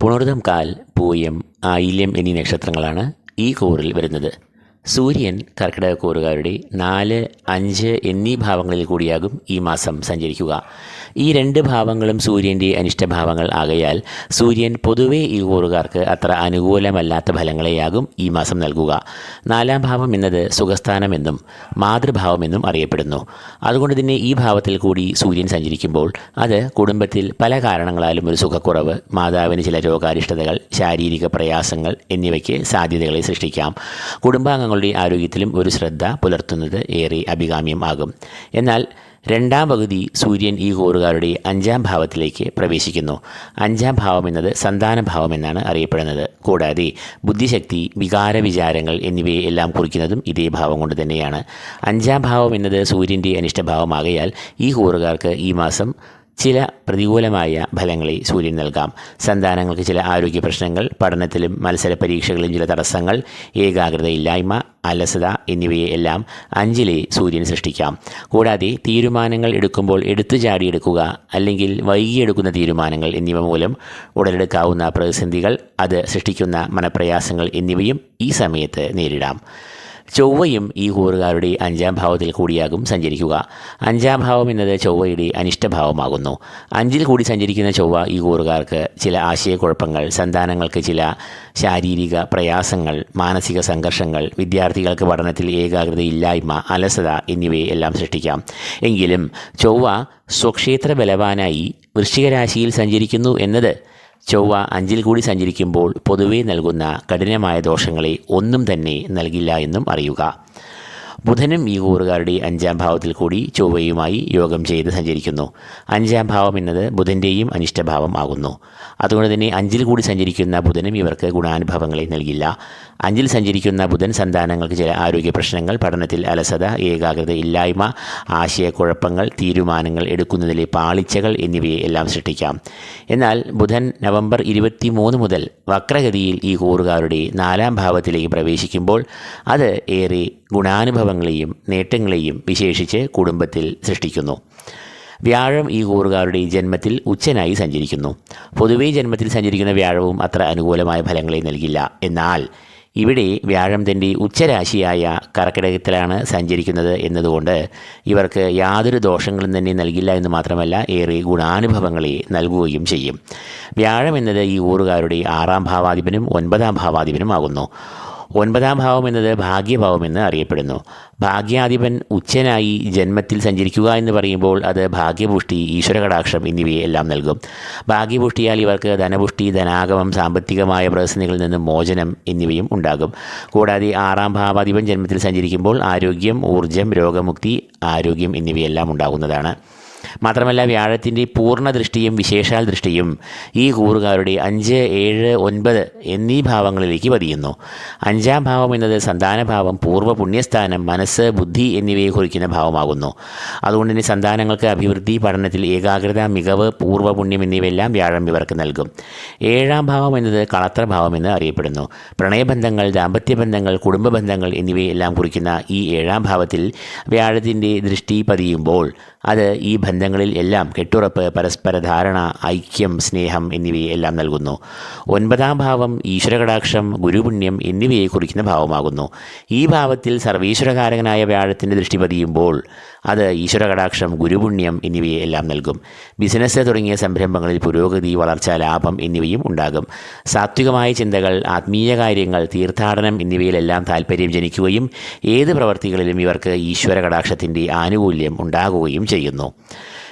പുണർദം കാൽ പൂയം ആയില്യം എന്നീ നക്ഷത്രങ്ങളാണ് ഈ കൂറിൽ വരുന്നത്. സൂര്യൻ കർക്കിടകക്കൂറുകാരുടെ നാല് അഞ്ച് എന്നീ ഭാവങ്ങളിൽ കൂടിയാകും ഈ മാസം സഞ്ചരിക്കുക. ഈ രണ്ട് ഭാവങ്ങളും സൂര്യന്റെ അനിഷ്ടഭാവങ്ങൾ ആകയാൽ സൂര്യൻ പൊതുവേ ഈ കൂറുകാർക്ക് അത്ര അനുകൂലമല്ലാത്ത ഫലങ്ങളെയാകും ഈ മാസം നൽകുക. നാലാം ഭാവം എന്നത് സുഖസ്ഥാനമെന്നും മാതൃഭാവമെന്നും അറിയപ്പെടുന്നു. അതുകൊണ്ട് തന്നെ ഈ ഭാവത്തിൽ കൂടി സൂര്യൻ സഞ്ചരിക്കുമ്പോൾ അത് കുടുംബത്തിൽ പല കാരണങ്ങളാലും ഒരു സുഖക്കുറവ് മാതാവിന് ചില രോഗാരിഷ്ടതകൾ ശാരീരിക പ്രയാസങ്ങൾ എന്നിവയ്ക്ക് സാധ്യതകളെ സൃഷ്ടിക്കാം. കുടുംബാംഗങ്ങളുടെ ആരോഗ്യത്തിലും ഒരു ശ്രദ്ധ പുലർത്തുന്നത് ഏറെ അഭികാമ്യം ആകും എന്നാൽ രണ്ടാം പകുതി സൂര്യൻ ഈ കൂറുകാരുടെ അഞ്ചാം ഭാവത്തിലേക്ക് പ്രവേശിക്കുന്നു. അഞ്ചാം ഭാവം എന്നത് സന്താന ഭാവം എന്നാണ് അറിയപ്പെടുന്നത്. കൂടാതെ ബുദ്ധിശക്തി വികാര വിചാരങ്ങൾ എന്നിവയെ എല്ലാം കുറിക്കുന്നതും ഇതേ ഭാവം കൊണ്ട് തന്നെയാണ്. അഞ്ചാം ഭാവം എന്നത് സൂര്യന്റെ അനിഷ്ടഭാവമാകയാൽ ഈ കൂറുകാർക്ക് ഈ മാസം ചില പ്രതികൂലമായ ഫലങ്ങളെ സൂര്യൻ നൽകാം. സന്താനങ്ങൾക്ക് ചില ആരോഗ്യ പ്രശ്നങ്ങൾ പഠനത്തിലും മത്സര പരീക്ഷകളിലും ചില തടസ്സങ്ങൾ ഏകാഗ്രതയില്ലായ്മ അലസത എന്നിവയെ എല്ലാം അഞ്ചിലെ സൂര്യൻ സൃഷ്ടിക്കാം. കൂടാതെ തീരുമാനങ്ങൾ എടുക്കുമ്പോൾ എടുത്തു ചാടിയെടുക്കുക അല്ലെങ്കിൽ വൈകിയെടുക്കുന്ന തീരുമാനങ്ങൾ എന്നിവ മൂലം ഉടലെടുക്കാവുന്ന പ്രതിസന്ധികൾ അത് സൃഷ്ടിക്കുന്ന മനപ്രയാസങ്ങൾ എന്നിവയും ഈ സമയത്ത് നേരിടാം. ചൊവ്വയും ഈ കൂറുകാരുടെ അഞ്ചാം ഭാവത്തിൽ കൂടിയാകും സഞ്ചരിക്കുക. അഞ്ചാം ഭാവം എന്നത് ചൊവ്വയുടെ അനിഷ്ടഭാവമാകുന്നു. അഞ്ചിൽ കൂടി സഞ്ചരിക്കുന്ന ചൊവ്വ ഈ കൂറുകാർക്ക് ചില ആശയക്കുഴപ്പങ്ങൾ സന്താനങ്ങൾക്ക് ചില ശാരീരിക പ്രയാസങ്ങൾ മാനസിക സംഘർഷങ്ങൾ വിദ്യാർത്ഥികൾക്ക് പഠനത്തിൽ ഏകാഗ്രതയില്ലായ്മ അലസത എന്നിവയെ എല്ലാം സൃഷ്ടിക്കാം. എങ്കിലും ചൊവ്വ സ്വക്ഷേത്ര ബലവാനായി വൃശ്ചിക രാശിയിൽ സഞ്ചരിക്കുന്നു എന്നത് ചൊവ്വ അഞ്ചിൽ കൂടി സഞ്ചരിക്കുമ്പോൾ പൊതുവേ നൽകുന്ന കഠിനമായ ദോഷങ്ങളെ ഒന്നും തന്നെ നൽകില്ല എന്നും അറിയുക. ബുധനും ഈ കൂറുകാരുടെ അഞ്ചാം ഭാവത്തിൽ കൂടി ചൊവ്വയുമായി യോഗം ചെയ്ത് സഞ്ചരിക്കുന്നു. അഞ്ചാം ഭാവം എന്നത് ബുധന്റെയും അനിഷ്ടഭാവം ആകുന്നു. അതുകൊണ്ട് തന്നെ അഞ്ചിൽ കൂടി സഞ്ചരിക്കുന്ന ബുധനും ഇവർക്ക് ഗുണാനുഭവങ്ങളെ നൽകില്ല. അഞ്ചിൽ സഞ്ചരിക്കുന്ന ബുധൻ സന്താനങ്ങൾക്ക് ചില ആരോഗ്യ പ്രശ്നങ്ങൾ പഠനത്തിൽ അലസത ഏകാഗ്രത ഇല്ലായ്മ ആശയക്കുഴപ്പങ്ങൾ തീരുമാനങ്ങൾ എടുക്കുന്നതിലെ പാളിച്ചകൾ എന്നിവയെ എല്ലാം സൃഷ്ടിക്കാം. എന്നാൽ ബുധൻ നവംബർ ഇരുപത്തി മൂന്ന് മുതൽ വക്രഗതിയിൽ ഈ കൂറുകാരുടെ നാലാം ഭാവത്തിലേക്ക് പ്രവേശിക്കുമ്പോൾ അത് ഏറെ ഗുണാനുഭവങ്ങളെയും നേട്ടങ്ങളെയും വിശേഷിച്ച് കുടുംബത്തിൽ സൃഷ്ടിക്കുന്നു. വ്യാഴം ഈ കൂറുകാരുടെ ജന്മത്തിൽ ഉച്ചനായി സഞ്ചരിക്കുന്നു. പൊതുവേ ജന്മത്തിൽ സഞ്ചരിക്കുന്ന വ്യാഴവും അത്ര അനുകൂലമായ ഫലങ്ങളെ നൽകില്ല. എന്നാൽ ഇവിടെ വ്യാഴം തന്റെ ഉച്ചരാശിയായ കർക്കിടകത്തിലാണ് സഞ്ചരിക്കുന്നത് എന്നതുകൊണ്ട് ഇവർക്ക് യാതൊരു ദോഷങ്ങളും തന്നെ നൽകില്ല എന്ന് മാത്രമല്ല ഏറെ ഗുണാനുഭവങ്ങളെ നൽകുകയും ചെയ്യും. വ്യാഴം എന്നത് ഈ ഊറുകാരുടെ ആറാം ഭാവാധിപനും ഒൻപതാം ഭാവാധിപനും ആകുന്നു ഒൻപതാം ഭാവം എന്നത് ഭാഗ്യഭാവം എന്ന് അറിയപ്പെടുന്നു. ഭാഗ്യാധിപൻ ഉച്ചനായി ജന്മത്തിൽ സഞ്ചരിക്കുക എന്ന് പറയുമ്പോൾ അത് ഭാഗ്യപുഷ്ടി ഈശ്വരകടാക്ഷം എന്നിവയെ എല്ലാം നൽകും. ഭാഗ്യപുഷ്ടിയാൽ ഇവർക്ക് ധനപുഷ്ടി ധനാഗമം സാമ്പത്തികമായ പ്രതിസന്ധികളിൽ നിന്നും മോചനം എന്നിവയും ഉണ്ടാകും. കൂടാതെ ആറാം ഭാവാധിപൻ ജന്മത്തിൽ സഞ്ചരിക്കുമ്പോൾ ആരോഗ്യം ഊർജം രോഗമുക്തി ആരോഗ്യം എന്നിവയെല്ലാം ഉണ്ടാകുന്നതാണ്. മാത്രമല്ല വ്യാഴത്തിന്റെ പൂർണ ദൃഷ്ടിയും വിശേഷാൽ ദൃഷ്ടിയും ഈ കൂറുകാരുടെ അഞ്ച് ഏഴ് ഒൻപത് എന്നീ ഭാവങ്ങളിലേക്ക് പതിയുന്നു. അഞ്ചാം ഭാവം എന്നത് സന്താനഭാവം പൂർവ പുണ്യസ്ഥാനം മനസ്സ് ബുദ്ധി എന്നിവയെ കുറിക്കുന്ന ഭാവമാകുന്നു. അതുകൊണ്ട് തന്നെ സന്താനങ്ങൾക്ക് അഭിവൃദ്ധി പഠനത്തിൽ ഏകാഗ്രത മികവ് പൂർവ പുണ്യം എന്നിവയെല്ലാം വ്യാഴം ഇവർക്ക് നൽകും. ഏഴാം ഭാവം എന്നത് കളത്രഭാവം എന്ന് അറിയപ്പെടുന്നു. പ്രണയബന്ധങ്ങൾ ദാമ്പത്യബന്ധങ്ങൾ കുടുംബ ബന്ധങ്ങൾ എന്നിവയെല്ലാം കുറിക്കുന്ന ഈ ഏഴാം ഭാവത്തിൽ വ്യാഴത്തിന്റെ ദൃഷ്ടി പതിയുമ്പോൾ അത് ഈ ബന്ധങ്ങളിൽ എല്ലാം കെട്ടുറപ്പ് പരസ്പര ധാരണ ഐക്യം സ്നേഹം എന്നിവയെല്ലാം നൽകുന്നു. ഒൻപതാം ഭാവം ഈശ്വരകടാക്ഷം ഗുരുപുണ്യം എന്നിവയെ കുറിക്കുന്ന ഭാവമാകുന്നു. ഈ ഭാവത്തിൽ സർവീശ്വരകാരകനായ വ്യാഴത്തിന്റെ ദൃഷ്ടി പതിയുമ്പോൾ അത് ഈശ്വരകടാക്ഷം ഗുരുപുണ്യം എന്നിവയെ എല്ലാം നൽകും. ബിസിനസ് തുടങ്ങിയ സംരംഭങ്ങളിൽ പുരോഗതി വളർച്ച ലാഭം എന്നിവയും ഉണ്ടാകും. സാത്വികമായ ചിന്തകൾ ആത്മീയ കാര്യങ്ങൾ തീർത്ഥാടനം എന്നിവയിലെല്ലാം താല്പര്യം ജനിക്കുകയും ഏത് പ്രവർത്തികളിലും ഇവർക്ക് ഈശ്വര കടാക്ഷത്തിന്റെ ആനുകൂല്യം ഉണ്ടാകുകയും ചെയ്യുന്നു.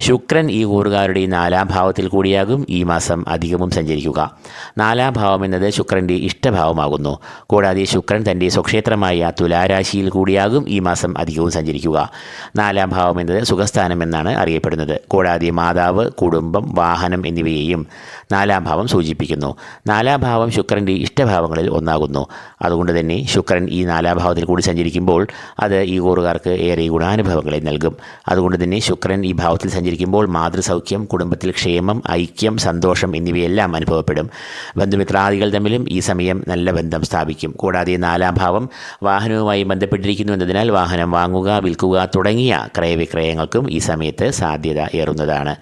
ശുക്രൻ ഈ കൂറുകാരുടെ നാലാം ഭാവത്തിൽ കൂടിയാകും. ഈ മാസം അധികവും സഞ്ചരിക്കുക. നാലാം ഭാവം എന്നത് ശുക്രന്റെ ഇഷ്ടഭാവമാകുന്നു. കൂടാതെ ശുക്രൻ തന്റെ സ്വക്ഷേത്രമായ തുലാരാശിയിൽ കൂടിയാകും. ഈ മാസം അധികവും സഞ്ചരിക്കുക. നാലാം ഭാവം എന്നത് സുഖസ്ഥാനം എന്നാണ് അറിയപ്പെടുന്നത്. കൂടാതെ മാതാവ് കുടുംബം വാഹനം എന്നിവയെയും നാലാം ഭാവം സൂചിപ്പിക്കുന്നു. നാലാം ഭാവം ശുക്രന്റെ ഇഷ്ടഭാവങ്ങളിൽ ഒന്നാകുന്നു. അതുകൊണ്ട് തന്നെ ശുക്രൻ ഈ നാലാം ഭാവത്തിൽ കൂടി സഞ്ചരിക്കുമ്പോൾ അത് ഈ കൂറുകാർക്ക് ഏറെ ഗുണാനുഭവങ്ങളെ നൽകും. അതുകൊണ്ട് തന്നെ ശുക്രൻ ഈ ഭാവത്തിൽ സഞ്ചരിക്കുമ്പോൾ മാതൃസൗഖ്യം കുടുംബത്തിൽ ക്ഷേമം ഐക്യം സന്തോഷം എന്നിവയെല്ലാം അനുഭവപ്പെടും. ബന്ധുമിത്രാദികൾ തമ്മിലും ഈ സമയം നല്ല ബന്ധം സ്ഥാപിക്കും. കൂടാതെ നാലാം ഭാവം വാഹനവുമായി ബന്ധപ്പെട്ടിരിക്കുന്നു എന്നതിനാൽ വാഹനം വാങ്ങുക വിൽക്കുക തുടങ്ങിയ ക്രയവിക്രയങ്ങൾക്കും ഈ സമയത്ത് സാധ്യത ഏറുന്നതാണ്.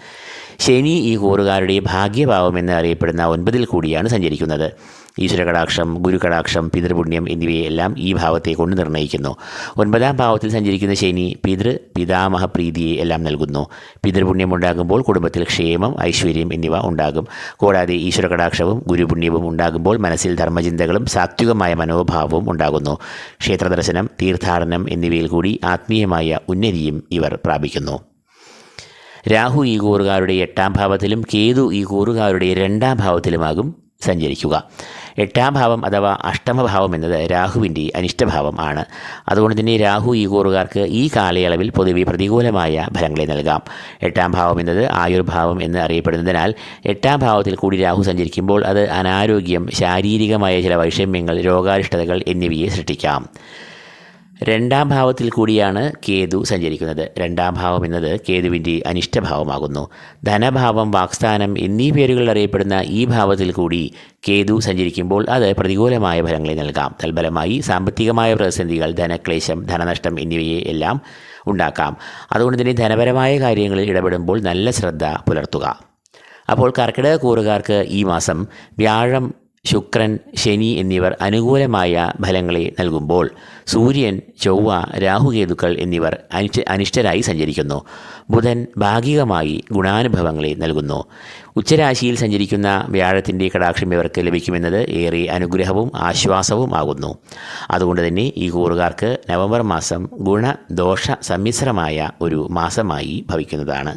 ശനി ഈ കൂറുകാരുടെ ഭാഗ്യഭാവം എന്നറിയപ്പെടുന്ന ഒൻപതിൽ കൂടിയാണ് സഞ്ചരിക്കുന്നത്. ഈശ്വരകടാക്ഷം ഗുരുകടാക്ഷം പിതൃപുണ്യം എന്നിവയെല്ലാം ഈ ഭാവത്തെ കൊണ്ട് നിർണയിക്കുന്നു ഒൻപതാം ഭാവത്തിൽ സഞ്ചരിക്കുന്ന ശനി പിതൃ പിതാമഹ പ്രീതിയെ എല്ലാം നൽകുന്നു. പിതൃപുണ്യം ഉണ്ടാകുമ്പോൾ കുടുംബത്തിൽ ക്ഷേമം ഐശ്വര്യം എന്നിവ ഉണ്ടാകും. കൂടാതെ ഈശ്വരകടാക്ഷവും ഗുരുപുണ്യവും ഉണ്ടാകുമ്പോൾ മനസ്സിൽ ധർമ്മചിന്തകളും സാത്വികമായ മനോഭാവവും ഉണ്ടാകുന്നു. ക്ഷേത്രദർശനം തീർത്ഥാടനം എന്നിവയിൽ കൂടി ആത്മീയമായ ഉന്നതിയും ഇവർ പ്രാപിക്കുന്നു. രാഹു ഈ കൂറുകാരുടെ എട്ടാം ഭാവത്തിലും കേതു ഈ കൂറുകാരുടെ രണ്ടാം ഭാവത്തിലുമാകും സഞ്ചരിക്കുക. എട്ടാം ഭാവം അഥവാ അഷ്ടമഭാവം എന്നത് രാഹുവിന്റെ അനിഷ്ടഭാവം ആണ്. അതുകൊണ്ട് തന്നെ രാഹു ഈ കൂറുകാർക്ക് ഈ കാലയളവിൽ പൊതുവെ പ്രതികൂലമായ ഫലങ്ങളെ നൽകാം. എട്ടാം ഭാവം എന്നത് ആയുർഭാവം എന്ന് അറിയപ്പെടുന്നതിനാൽ എട്ടാം ഭാവത്തിൽ കൂടി രാഹു സഞ്ചരിക്കുമ്പോൾ അത് അനാരോഗ്യം ശാരീരികമായ ചില വൈഷമ്യങ്ങൾ രോഗാരിഷ്ടതകൾ എന്നിവയെ സൃഷ്ടിക്കാം. രണ്ടാം ഭാവത്തിൽ കൂടിയാണ് കേതു സഞ്ചരിക്കുന്നത്. രണ്ടാം ഭാവം എന്നത് കേതുവിന്റെ അനിഷ്ടഭാവമാകുന്നു. ധനഭാവം വാക്സ്ഥാനം എന്നീ പേരുകളിൽ അറിയപ്പെടുന്ന ഈ ഭാവത്തിൽ കൂടി കേതു സഞ്ചരിക്കുമ്പോൾ അത് പ്രതികൂലമായ ഫലങ്ങളെ നൽകാം. തൽഫലമായി സാമ്പത്തികമായ പ്രതിസന്ധികൾ ധനക്ലേശം ധനനഷ്ടം എന്നിവയെ എല്ലാം ഉണ്ടാക്കാം. അതുകൊണ്ട് തന്നെ ധനപരമായ കാര്യങ്ങളിൽ ഇടപെടുമ്പോൾ നല്ല ശ്രദ്ധ പുലർത്തുക. അപ്പോൾ കർക്കിടക കൂറുകാർക്ക് ഈ മാസം വ്യാഴം ശുക്രൻ ശനി എന്നിവർ അനുകൂലമായ ഫലങ്ങളെ നൽകുമ്പോൾ സൂര്യൻ ചൊവ്വ രാഹുകേതുക്കൾ എന്നിവർ അനിഷ്ട അനിഷ്ടരായി സഞ്ചരിക്കുന്നു. ബുധൻ ഭാഗികമായി ഗുണാനുഭവങ്ങളെ നൽകുന്നു. ഉച്ചരാശിയിൽ സഞ്ചരിക്കുന്ന വ്യാഴത്തിന്റെ കടാക്ഷം ഇവർക്ക് ലഭിക്കുമെന്നത് ഏറെ അനുഗ്രഹവും ആശ്വാസവും ആകുന്നു. അതുകൊണ്ട് തന്നെ ഈ കൂറുകാർക്ക് നവംബർ മാസം ഗുണദോഷ സമ്മിശ്രമായ ഒരു മാസമായി ഭവിക്കുന്നതാണ്.